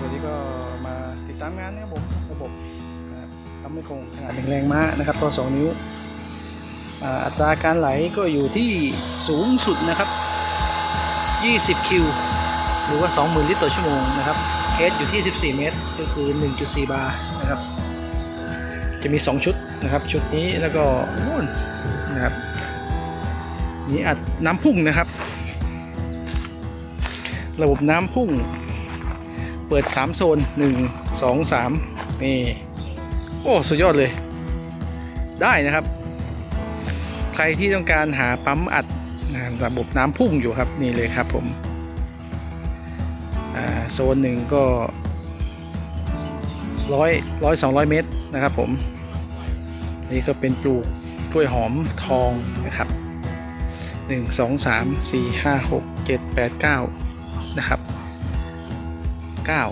ส่วนนี้ก็มาติดตามงานนะครับผมระบบนะครับทำไม่คงขนาดหนึ่งแรงม้านะครับต่อสองนิ้วอัตราการไหลก็อยู่ที่สูงสุดนะครับ 20 คิว หรือว่า 20,000 ลิตรต่อชั่วโมงนะครับเคสอยู่ที่ 14 เมตร ก็คือ 1.4 บาร์นะครับ จะมี 2 ชุดนะครับ ชุดนี้แล้วก็นู่นนะครับ นี่อัดน้ำพุ่งนะครับ ระบบน้ำพุ่ง เปิด 3 โซน 1 2 3 นี่ โอ้ สุดยอดเลย ได้นะครับ ใครที่ต้องการหาปั๊มอัดนระบบน้ำพุ่งอยู่ครับ นี่เลยครับผมโซนหนึ่งก็ร้อยร้อยสองร้อยเมตรนะครับผม นี่ก็เป็นปลูกกล้วยหอมทองนะครับหนึ่งสองสามสี่ห้าหกเจ็ดแปดเก้านะครับ เก้า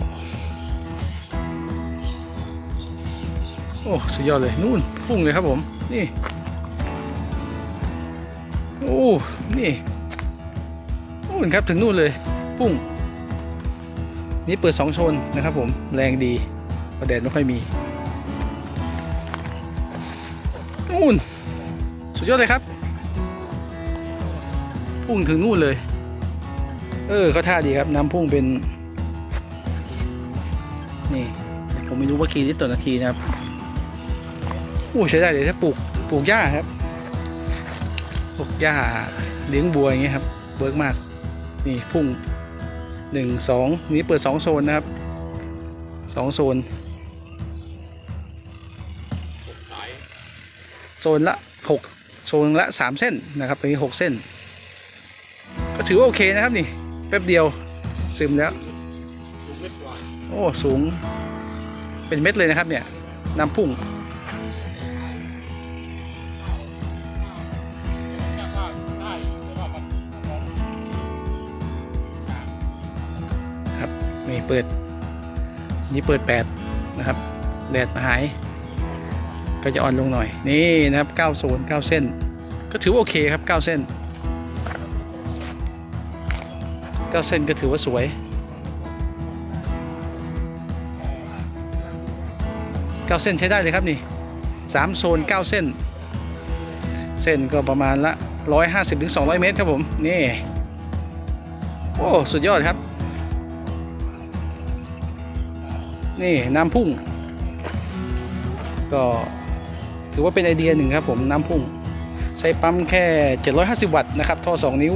โอ้สุดยอดเลยนู่นพุ่งเลยครับผม นี่ โอ้ นี่นู่นครับถึงนู่นเลยพุ่ง นี่เปิดสองโซนนะครับผม แรงดีประแดดไม่ค่อยมีนู่นสุดยอดเลยครับ พุ่งถึงนู่นเลย เออเขาท่าดีครับ น้ำพุ่งเป็น นี่ ผมไม่รู้ว่ากี่ลิตรต่อนาทีนะครับโอ้ใช้ได้เลยถ้าปลูกปลูกหญ้าครับปลูกหญ้าเลี้ยงบัวอย่างเงี้ยครับเวิร์กมาก นี่พุ่งหนึ่งสองนี้เปิดสองโซนนะครับสองโซนโซนละหกโซนละสามเส้นนะครับตรงนี้หกเส้น ก็ถือว่าโอเคนะครับนี่แป๊บเดียวซึมแล้ว โอ้สูงเป็นเม็ดเลยนะครับเนี่ยน้ำพุ่งครับนี่เปิดนี่เปิด8นะครับแดดมาหาย ก็จะอ่อนลงหน่อย นี่นะครับ9โซน9เส้น ก็ถือว่าโอเคครับ 9 เส้น9เส้นก็ถือว่าสวย 9เส้นใช้ได้เลยครับนี่3โซน9เส้น เส้นก็ประมาณละ150-200เมตรครับผมนี่โอ้สุดยอดครับ นี่น้ำพุ่ง ก็ถือว่าเป็นไอเดียหนึ่งครับผมน้ำพุ่ง ใช้ปั๊มแค่ 750 วัตต์นะครับท่อ 2 นิ้ว